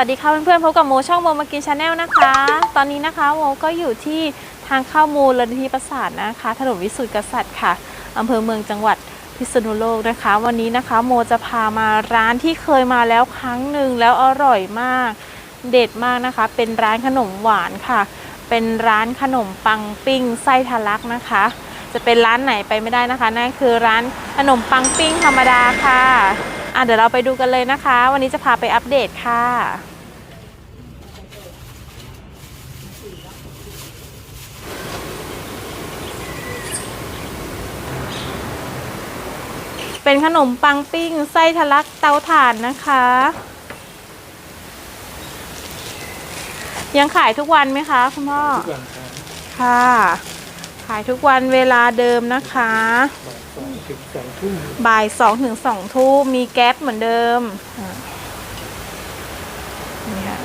วัสดีค่ะเพื่อนๆพบกับโมช่องโมมากินชาแนลนะคะ ตอนนี้นะคะโมก็อยู่ที่ทางเข้ามูลนิธิประสาทนะคะ ถนนวิสุทธิกษัตริย์ค่ะอำเภอเมืองจังหวัดพิษณุโลกนะคะ วันนี้นะคะโมจะพามาร้านที่เคยมาแล้วครั้งหนึ่งแล้วอร่อยมาก เด็ดมากนะคะ เป็นร้านขนมหวานค่ะ เป็นร้านขนมปังปิ้งไส้ทะลักนะคะ จะเป็นร้านไหนไปไม่ได้นะคะนั่นคือร้านขนมปังปิ้งธรรมดาค่ะ อะเดี๋ยวเราไปดูกันเลยนะคะ วันนี้จะพาไปอัปเดตค่ะ เป็นขนมปังปิ้ง ไส้ทะลักเตาถ่านนะคะ ยังขายทุกวันไหมคะคุณพ่อ ทุกวันครับ ค่ะ ขายทุกวันเวลาเดิมนะคะบ่ายสอง ถึงสองทุ่มบ่ายสองถึงสองทุ่มมีแก๊ปเหมือนเดิมอะนี่ค่ะ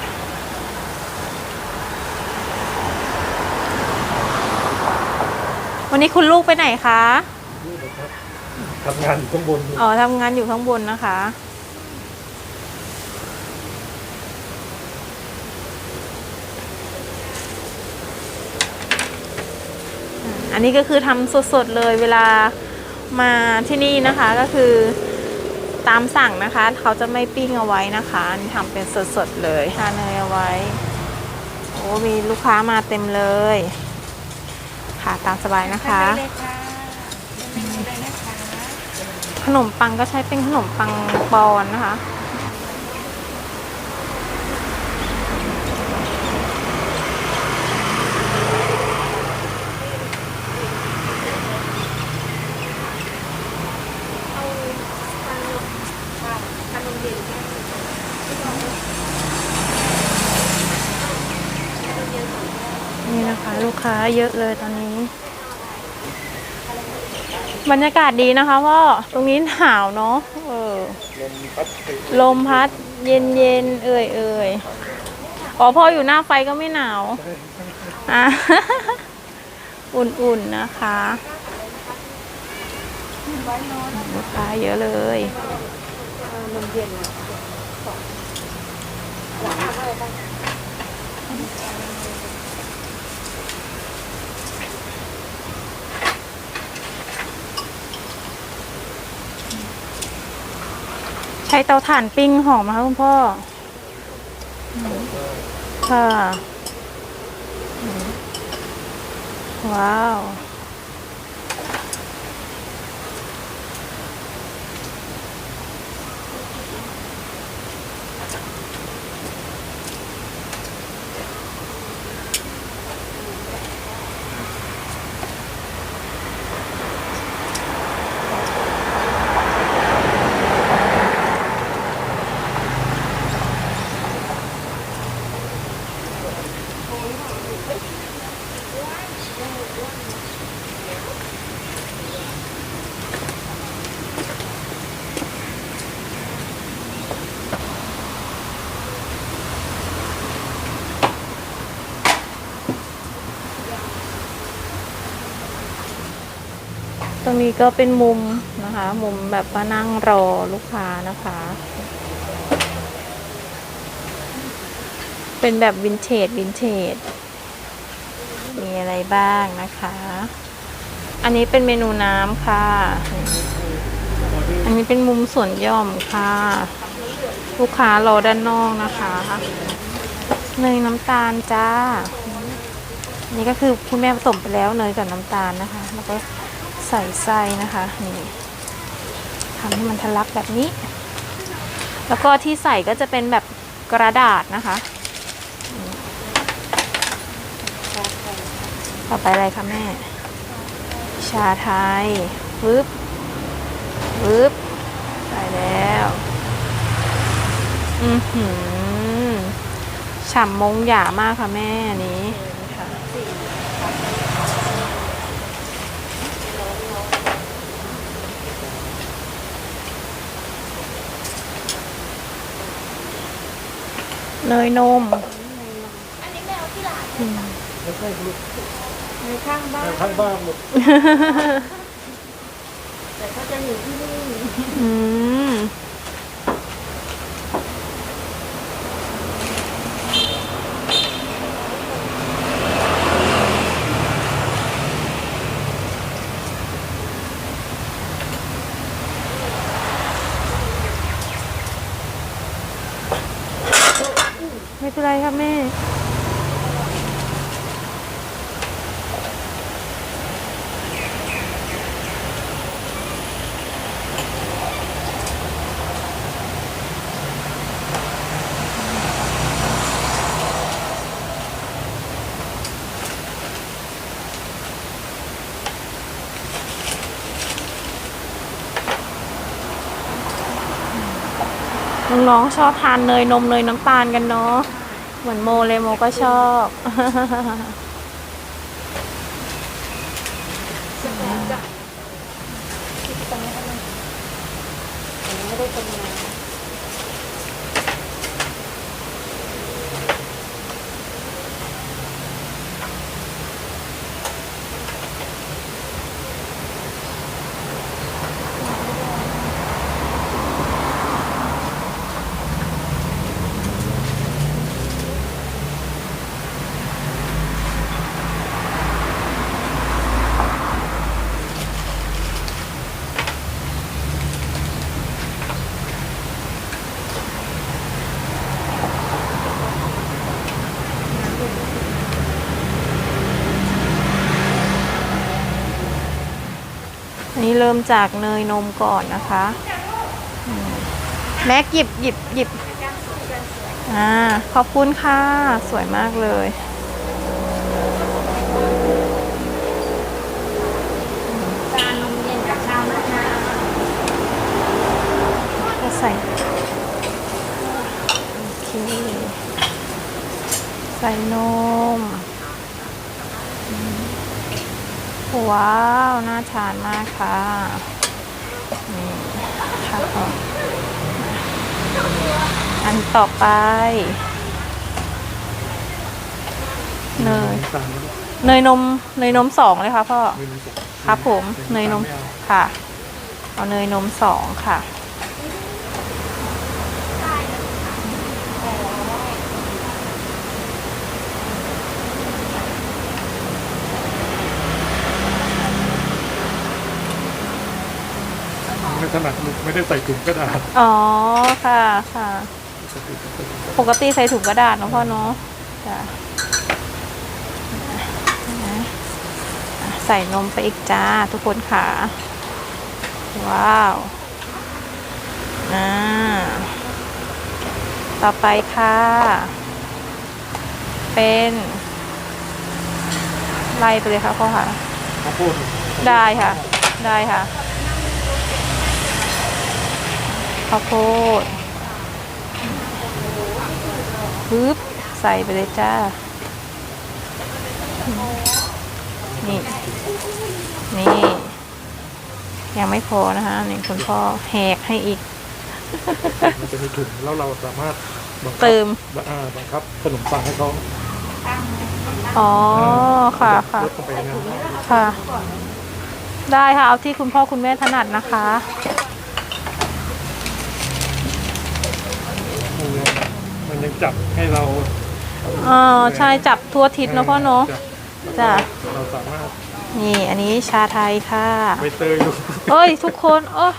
วันนี้คุณลูกไปไหนคะนี่นะครับทำงานอยู่ข้างบนนี่อ๋อทำงานอยู่ข้างบนนะคะ อันนี้ก็คือทำสดๆเลยเวลา มาที่นี่นะคะก็คือตามสั่งนะคะ เขาจะไม่ปิ้งเอาไว้นะคะอันนี่ทำเป็นสดๆเลยทาเนยเอาไว้โอ้มีลูกค้ามาเต็มเลย ค่ะตามสบายนะคะ ขนมปังก็ใช้เป็นขนมปังปอนนะคะ ลูกค้าเยอะเลยตอนนี้ บรรยากาศดีนะคะพ่อตรงนี้หนาวเนาะเออลมพัดเย็นเย็นเอ่ยเอ่ยอ๋อพ่ออยู่หน้าไฟก็ไม่หนาวอะอุ่นๆนะคะลูกค้าเยอะเลย ใช้เตาถ่านปิ้งหอมไหมคะคุณพ่อ ค่ะ ว้าว ตรงนี้ก็เป็นมุมนะคะ มุมแบบว่านั่งรอลูกค้านะคะ เป็นแบบวินเทจวินเทจ มีอะไรบ้างนะคะ อันนี้เป็นเมนูน้ำค่ะ อันนี้เป็นมุมส่วนย่อมค่ะ ลูกค้ารอด้านนอกนะคะเนยน้ำตาลจ้า นี่ก็คือคุณแม่ผสมไปแล้วเนยกับน้ำตาลนะคะ แล้วก็ ใส่ไส้นะคะนี่ทำให้มันทะลักแบบนี้ แล้วก็ที่ใส่ก็จะเป็นแบบกระดาษนะคะ ต่อไปอะไรคะแม่ ชาไทยปึ๊บปึ๊บใส่แล้ว อือหือฉ่ำมงหยามากค่ะแม่นี้ อันนี้ค่ะเนยนมไม่ใช่ลูกในข้างบ้านข้างบ้านหมดแต่เขาจะอยู่ที่นี่อืม น้องๆชอบทานเนยนมเนยน้ำตาลกันเนาะเหมือนโมเลยโมก็ชอบไม่ได้ทำงาน อั นี้เริ่มจากเนยนมก่อนนะคะแม็กหยิบหยิบหยิบอ่าขอบคุณค่ะ สวยมากเลยชานมเย็นกับชามะใส่โอเคใส่นมอืม ว้าว น่าทานมากค่ะ นี่ค่ะก็อันต่อไปเนยตามแล้วเนยนมเนยนมสองเลยค่ะพ่อไม่มีสองครับผมเนยนมไอาค่ะ เอาเนยนมสองค่ะ ไม่ถนัดลูกไม่ได้ใส่ถุงกระดาษอ๋อค่ะค่ะ ปกติใส่ถุงกระดาษเนอะพ่อเนาะจ้ะนะอะใส่นมไปอีกจ้าทุกคนค่ะ ว้าวอ่าต่อไปค่ะ เป็นไล่ไปเลยค่ะพ่อค่ะข้าวโพดได้ค่ะ ได้ค่ะ ข้าวโพดปึ๊บใส่ไปเลยจ้า นี่ นี่ ยังไม่พอนะคะนี่คุณพ่อแหกให้อีก มันจะมีถุงแล้วเราสามารถบังคับเติม อ่าบังคับขนมปังให้เขาอ๋อ ค่ะค่ะ ลดลงไปนะ ค่ะ ได้ค่ะ เอาที่คุณพ่อคุณแม่ถนัดนะคะ มันยังจับให้เราอ๋อใช่จับทั่วทิศเนอะพ่อเนาะจับจ้ะเราสามารถนี่อันนี้ชาไทยค่ะใบเตยดูเอ้ย ทุกคนโอ้ย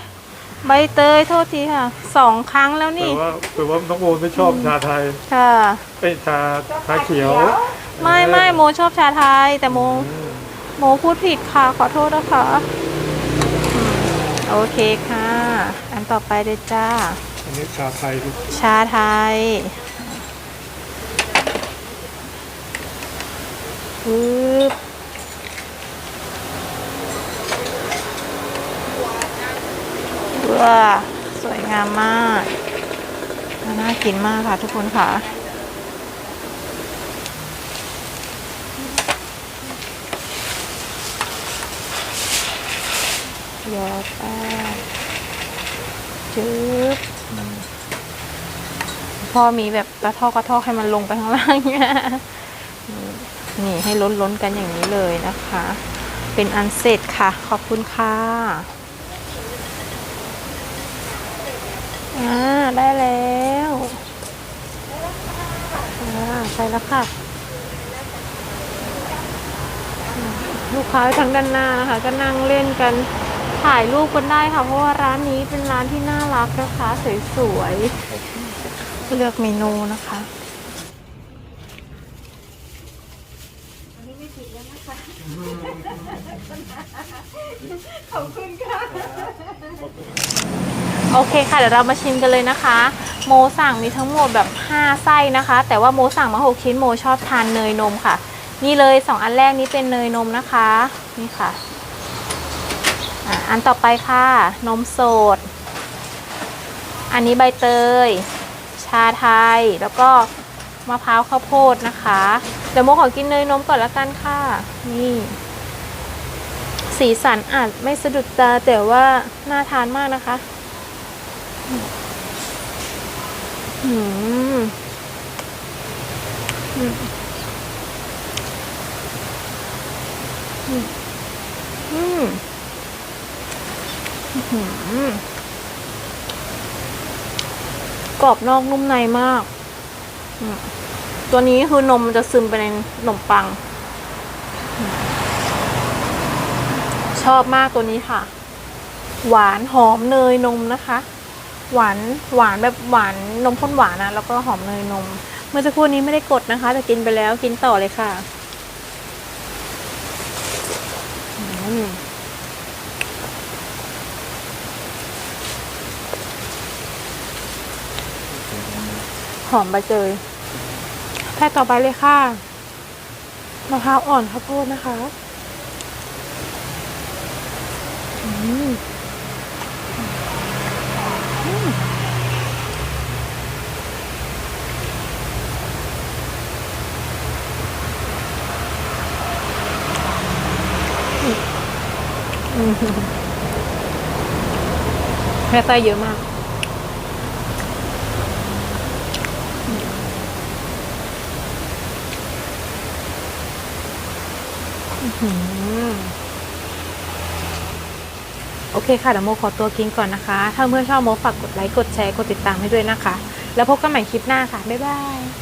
ใบเตยโทษทีค่ะสองครั้งแล้วแต่นี่ ว่าแต่ว่าน้องโอไม่ชอบชาไทยค่ะเป็นชาชาเขียว ไม่ไม่โมชอบชาไทย แต่โมอืมโมพูดผิดค่ะ ขอโทษนะคะอืมโอเคค่ะ อันต่อไปเลยจ้าอั นนี้ชาไทยดูชาไทยปึ๊บว้าสวยงามมาก น่ากินมากค่ะทุกคนค่ะยอดแป้งจึ๊บ พ่อมีแบบกระทอกกระทอกให้มันลงไปข้างล่างเนี่ยนี่ให้ล้นล้นกันอย่างนี้เลยนะคะ เป็นอันเสร็จค่ะ ขอบคุณค่ะอ่าได้แล้วอ่าใช่แล้วค่ะ ลูกค้าทั้งด้านหน้านะคะก็นั่งเล่นกันถ่ายรูปกันได้ค่ะ เพราะว่าร้านนี้เป็นร้านที่น่ารักนะคะ สวยๆ เลือกเมนูนะคะขอบคุณค่ะ โอเคค่ะ เดี๋ยวเรามาชิมกันเลยนะคะ โมสั่งมีทั้งหมดแบบ 5 ไส้นะคะ แต่ว่าโมสั่งมา 6 ชิ้นโมชอบทานเนยนมค่ะ นี่เลย 2 อันแรกนี้เป็นเนยนมนะคะ นี่ค่ะอันต่อไปค่ะ นมสด อันนี้ใบเตยาไทย แล้วก็มะพร้าวข้าวโพดนะคะ เดี๋ยวโมขอกินเนยนมก่อนละกันค่ะ นี่ สีสันอาจไม่สะดุดตาแต่ว่าน่าทานมากนะคะอืมอืมอืมอืมอืม กรอบนอกนุ่มในมาก ตัวนี้คือนมมันจะซึมไปในขนมปัง ชอบมากตัวนี้ค่ะ หวานหอมเนยนมนะคะ หวานหวานแบบหวานนมข้นหวานนะแล้วก็หอมเนยนม เมื่อสักครู่นี้ไม่ได้กดนะคะ แต่กินไปแล้วกินต่อเลยค่ะ อืม หอมใบเตยแพ่ต่อไปเลยค่ะมะพร้าวอ่อนข้าวโพดนะคะอืมแค่ไส้เยอะมาก อื้อหือ โอเคค่ะเดี๋ยวโมขอตัวกินก่อนนะคะ ถ้าเมื่อนชอบโมฝากกดไลค์ กดแชร์ กดติดตามให้ด้วยนะคะ แล้วพบกันใหม่คลิปหน้าค่ะ บ๊ายบาย